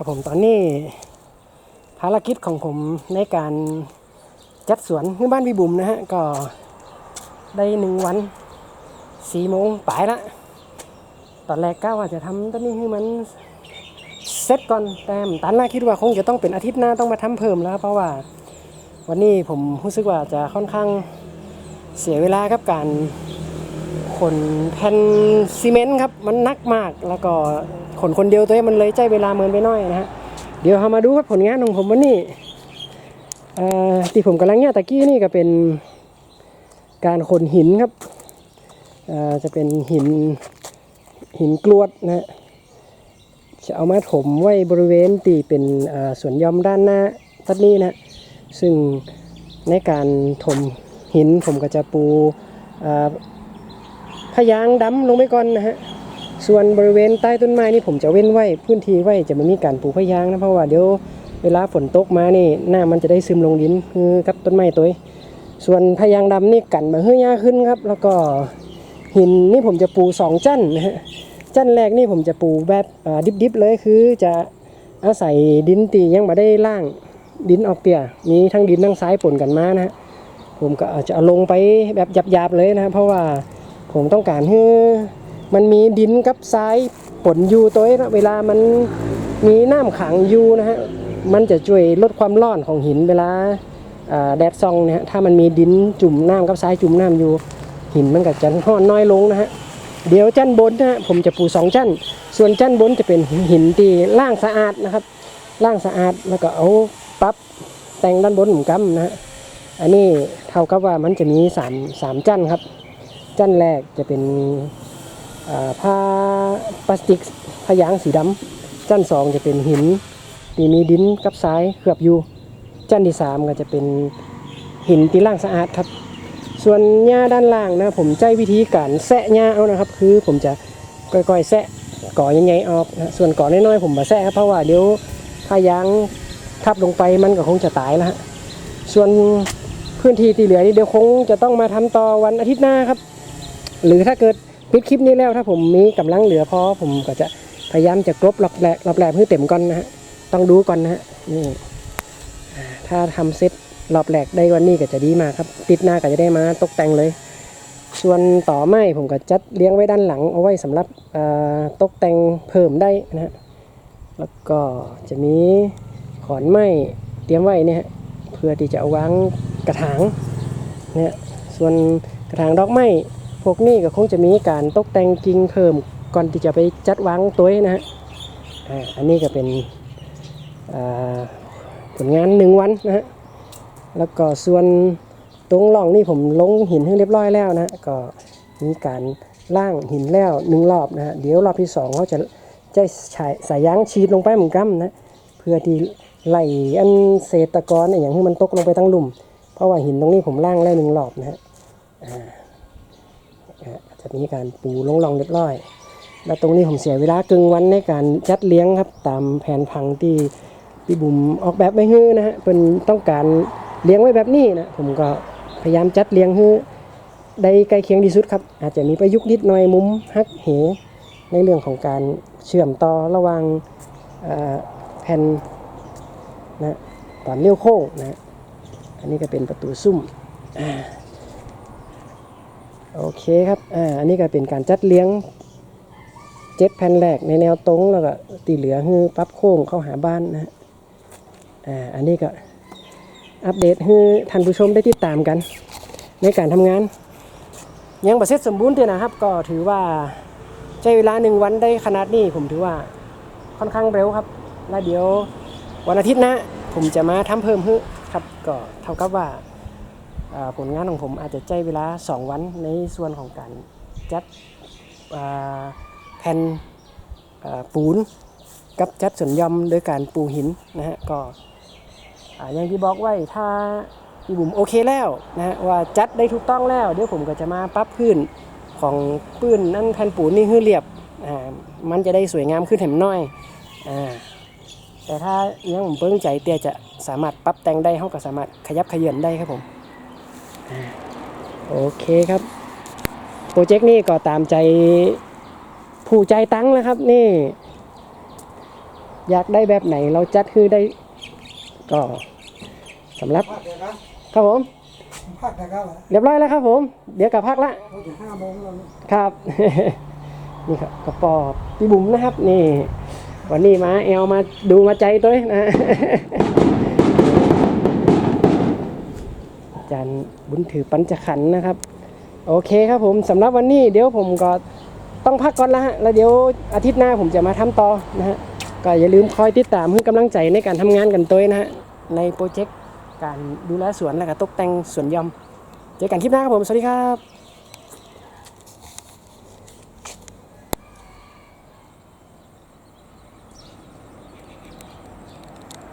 ครับผมตอนนี้ภารกิจของผมในการจัดสวนที่บ้านพี่บุ๋มนะฮะก็ได้หนึ่งวันสี่โมงปลายละตอนแรกก้าว่าจะทำตอนนี้ให้มันเสร็จก่อนแต่ตันน่าคิดว่าคงจะต้องเป็นอาทิตย์หน้าต้องมาทำเพิ่มแล้ว เพราะว่าวันนี้ผมรู้สึกว่าจะค่อนข้างเสียเวลากับการ ขนแผ่นซีเมนต์ครับมันหนักมากแล้วก็ขนคนเดียวตัวเองมันเลยใจเวลาเมินไปน้อยนะฮะเดี๋ยวเรามาดูครับผลงานของผมวันนี้ที่ผมกำลังเนี่ยตะกี้นี่ก็เป็นการขนหินครับจะเป็นหินหินกรวดนะฮะจะเอามาถมไว้บริเวณตีเป็นสวนย่อมด้านหน้าตัดนี้นะซึ่งในการถมหินผมก็จะปู ยางดำลงไปก่อนนะฮะส่วนบริเวณใต้ต้นไม้นี่ผมจะเว้นไว้พื้นที่ไว้จะไม่มีการปลูกพยางนะเพราะว่าเดี๋ยวเวลาฝนตกมานี่หน้ามันจะได้ซึมลงดินคือกับต้นไม้ตัวส่วนพยางดำนี่กันมาเฮือยาขึ้นครับ แล้วก็หินนี่ผมจะปูสองจั่นนะฮะจั่นแรกนี่ผมจะปูแบบดิบๆเลยคือจะอาศัยดินตียังมาได้ล่างดินออกเตี่ยมีทั้งดินทั้งทรายปนกันมานะฮะผมก็จจะเอาลงไปแบบหยาบๆเลยนะเพราะว่า ผมต้องการให้มันมีดินกับทรายปนอยู่ตัวเองนะเวลามันมีน้ำขังอยู่นะฮะมันจะช่วยลดความร้อนของหินเวลาแดดซองเนี่ยฮะถ้ามันมีดินจุ่มน้ำกับทรายจุ่มน้ำอยู่หินมันก็จะห้อนน้อยลงนะฮะเดี๋ยวจั้นบนนะฮะผมจะปูสองจั้น ส่วนจั้นบนจะเป็นหินที่ล่างสะอาดนะครับล่างสะอาดแล้วก็เอาปับแต่งด้านบนหมุนกำนะฮะอันนี้เท่ากับว่ามันจะมีสามสามจั้นครับ จั้นแรกจะเป็นผ้าพลาสติกพยางสีดำจั้นสองจะเป็นหินที่มีดินกับทรายเคลือบอยู่จั้นที่สามก็จะเป็นหินที่ล่างสะอาดครับ ส่วนหญ้าด้านล่างนะผมใช้วิธีการแซะหญ้าเอานะครับ คือผมจะค่อยๆแซะก่อใหญ่ๆออกนะส่วนก่อน้อยๆผมมาแซะครับเพราะว่าเดี๋ยวพยางทับลงไปมันก็คงจะตายแล้วฮะส่วนพื้นที่ที่เหลือนี่เดี๋ยวคงจะต้องมาทำต่อวันอาทิตย์หน้าครับ หรือถ้าเกิดปิดคลิปนี้แล้วถ้าผมมีกำลังเหลือพอผมก็จะพยายามจะกรบรอบแหลกรอบแหลกให้เต็มก่อนนะฮะต้องดูก่อนนะฮะนี่ถ้าทำเซ็ตรอบแหลกได้วันนี้ก็จะดีมากครับติดหน้าก็จะได้มาตกแต่งเลย ส่วนต่อไม้ผมก็จัดเลี้ยงไว้ด้านหลัง เอาไว้สำหรับตกแต่งเพิ่มได้นะฮะแล้วก็จะมีขอนไม้เตรียมไว้เนี่ยฮะเพื่อที่จะเอาวางกระถางเนี่ยส่วนกระถางดอกไม้ พวกนี้ก็คงจะมีการตกแต่งกิ่งเพิ่มก่อนที่จะไปจัดวางตัวนะฮะอันนี้ก็เป็นผลงานหนึ่งวันนะฮะแล้วก็ส่วนตรงร่องนี่ผมลงหินให้เรียบร้อยแล้วนะฮะก็มีการล่างหินแล้วหนึ่งรอบนะฮะเดี๋ยวรอบที่สองเขาจะจะใช้สายยางฉีดลงไปเหมือนกันนะเพื่อที่ไหลอันเศษตะกอนอย่างที่มันตกลงไปทั้งลุ่ม เพราะว่าหินตรงนี้ผมล่างแล้วหนึ่งรอบนะฮะ จะมีการปูลงรองเรียบร้อย แล้วตรงนี้ผมเสียเวลากึ่งวันในการจัดเลี้ยงครับ ตามแผนพังที่พี่บุ๋มออกแบบไว้ให้นะฮะเป็นต้องการเลี้ยงไว้แบบนี้นะผมก็พยายามจัดเลี้ยงให้ได้ใกล้เคียงที่สุดครับ อาจจะมีประยุกต์นิดหน่อยมุมฮักเหในเรื่องของการเชื่อมต่อระหว่างแผ่นนะตอนเลี้ยวโค้งนะอันนี้ก็เป็นประตูซุ่ม โอเคครับ อ่า อันนี้ก็เป็นการจัดเลี้ยงเจ็ดแผ่นแรกในแนวตรงแล้วก็ตีเหลือคือปรับโค้งเข้าหาบ้านนะฮะอ่า อันนี้ก็อัปเดตให้ท่านผู้ชมได้ติดตามกัน ในการทำงาน ยังประเสร็จสมบูรณ์เดียนะครับ ก็ถือว่าใช้เวลาหนึ่งวันได้ขนาดนี้ผมถือว่าค่อนข้างเร็วครับ แล้วเดี๋ยววันอาทิตย์นะ ผมจะมาทำเพิ่มให้ครับ ก็เท่ากับว่า ผลงานของผมอาจจะใช้เวลา 2 วันในส่วนของการจัดแผ่นปูนกับจัดส่วนย่อมโดยการปูหินนะฮะก็อย่างที่บอกไว้ถ้าพี่บุ๋มโอเคแล้วนะฮะว่าจัดได้ถูกต้องแล้ว เดี๋ยวผมก็จะมาปรับพื้นของพื้นนั่นแผ่นปูนนี่ให้เรียบอ่ามันจะได้สวยงามขึ้นแถมน้อยอ่าแต่ถ้ายังผมเพิ่งใจเตียจะสามารถปรับแต่งได้เขาก็สามารถขยับขยือนได้ครับผม โอเคครับ โปรเจกต์นี้ก็ตามใจผู้ใจตั้งค์แล้วครับนี่ อยากได้แบบไหนเราจัดคือได้ก็สำหรับครับผมพักเดี๋ยวครับเรียบร้อยแล้วครับผม เดี๋ยวกลับพักละห้าโมงแล้วครับนี่ครับกระป๋อพี่บุ๋มนะครับ นี่ วันนี้มาแอลมาดูมาใจตัวนะ อา จารย์บุญถือปัญจขันธ์นะครับ โอเคครับผมสำหรับวันนี้เดี๋ยวผมก็ต้องพักก่อนละฮะแล้วเดี๋ยวอาทิตย์หน้าผมจะมาทำต่อนะฮะก็อย่าลืมคอยติดตามเพื่อกำลังใจในการทำงานกันตัวนะฮะในโปรเจกต์การดูแลสวนและก็ตกแต่งสวนยอมเจอกันคลิปหน้าครับผมสวัสดีครับ